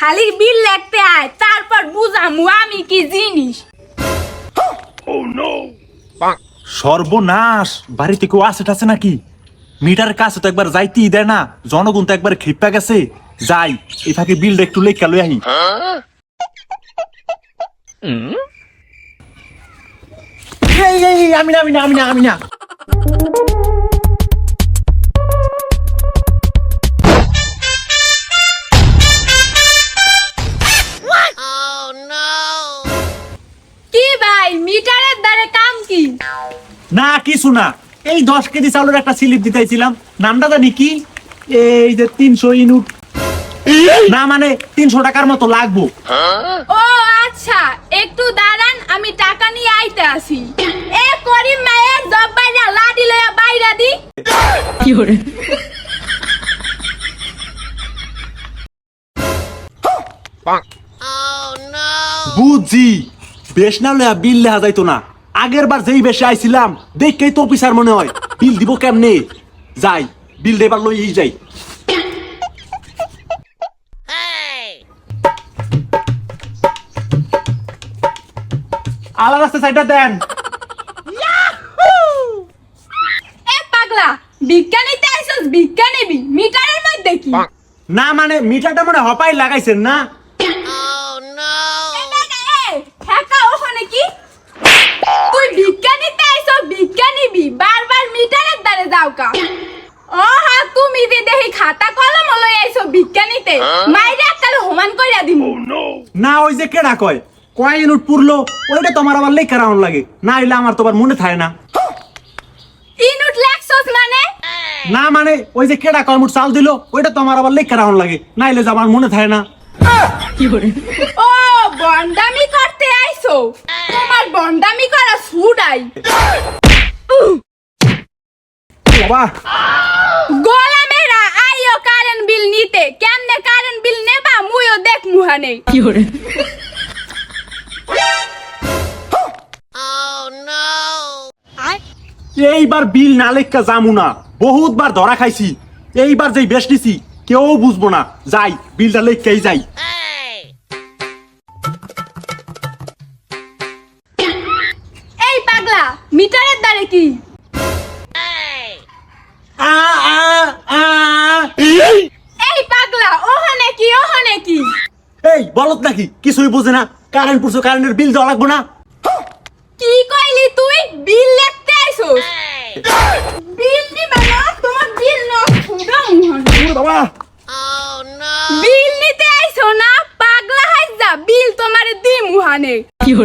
খালি বিল লিখতে আয় তারপর বুঝামু আমি কি জিনিস। সর্বনাশ! বাড়িতে কেউ আসে টাছে নাকি? মিটারের কাছে তো একবার যাইতেই দেয় না জনগণ তো একবার খিপ্পা গেছে। যাই এই ফাঁকে বিলটা একটু লেখা লই আহি। আমি না আমি না আমি না আমি না। ভাই মিটারের দ্বারে কাম কি? না কিছু না। এই দশ কেজি চাউলের একটা স্লিপ দিতেছিলাম। নামটা জানি কি? এই যে তিনশো ইউনিট না মানে তিনশো টাকার মতো লাগবো। ও আচ্ছা। একটু দাঁড়ান আমি টাকা নিয়ে আইতে আসি। এ করিম মায়ের জব বাইরা লাডি লয়া বাইরা দি। বুঝছি বেশ না হলে বিল লেহা যাইতো না। আগের বার যেই বেশে আইছিলাম দেখেই তো অফিসার মনে হয় বিল দিব কেমনে? যাই বিল দেবার লই যাই। রাস্তা সাইডটা দেন। এ পাগলা বিজ্ঞানীতে আইছস বিজ্ঞানী বি মিটারের মধ্যে কি? না মানে মিটারটা মানে হপাই লাগাইছেন না এ, ঠেকা ওখানে কি তুই বিজ্ঞানীতে আইছস বিজ্ঞানী বি বারবার মিটারের দ্বারে যাও কা ও হা তুমি যে দেখি খাতা কলম লই আইছো বিজ্ঞানীতে। মাইরে কাল হোমান কইরা দিমু। না ওই যে কেডা কয়? কয় ইউনিট পুরলো ওইটা তোমার আবার লেখা রাউন্ড লাগে। না হইলে আমার তোমার মনে থাকে না। ইনুট লেখছস মানে? না মানে ওই যে কেডা কয় মুঠ চাল দিল ওইটা তোমার আবার লেখা রাউন্ড লাগে। না হইলে যে আমার মনে থাকে না। কি ও বন্ডামি করতে আইছো। তোমার বন্ডামি করা ছুটাই বাবা গোলামেরা আইও কারেন্ট বিল নিতে। কেমনে কারেন্ট বিল নেবা? মুইও দেখ মুহানে এইবার বিল না লেখা যামু না। বহুতবার ধরা খাইছি। এইবার যেই বেশ নিছি কেউ বুঝব না। যাই বিলটা লেখাই যাই। এই বলত নাকি? কিছুই বুঝে না। কারেন্ট পুরছো কারেন্টের বিল দেওয়া লাগবো না। কি কইলি তুই? বিল লিখতে আইছস বিল নিবা না তোমার বিল না ফুডা মুহানে বাবা। বিল নিতে আইছো না পাগলা হাইজা বিল তোমারে দি মুহানে ও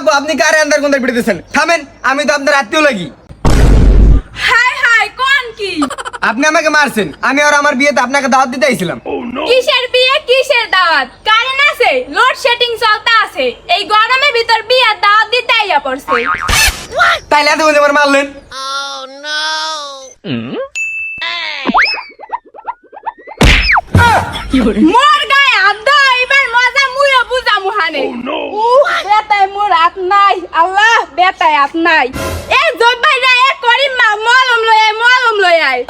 আব্বু আপনি কারে আন্দার কোন্দার পিড়িতেছেন থামেন আমি তো আপনার আত্মীয় লাগি। হাই হাই কোন কি? আপনি আমাকে মারছেন আমি আর আমার বিয়েতে আপনাকে দাওয়াত দিতে আইছিলাম। কিসের বিয়ে কিসের দাওয়াত? কারেন্ট আছে লোড শেডিং চলতে আছে। এই গরমের ভিতর বিয়ের দাওয়াত দিতে আইয়া পড়ছে। তাইলে এত বন্ধু আমার মারলেন? মোর বুঝা মুহানে উহ বেটায় মোর হাত নাই। আল্লাহ বেটায় হাত নাই। এ জব্বাই রা এ করিম মা মলম লই আয় মলম লই আয়।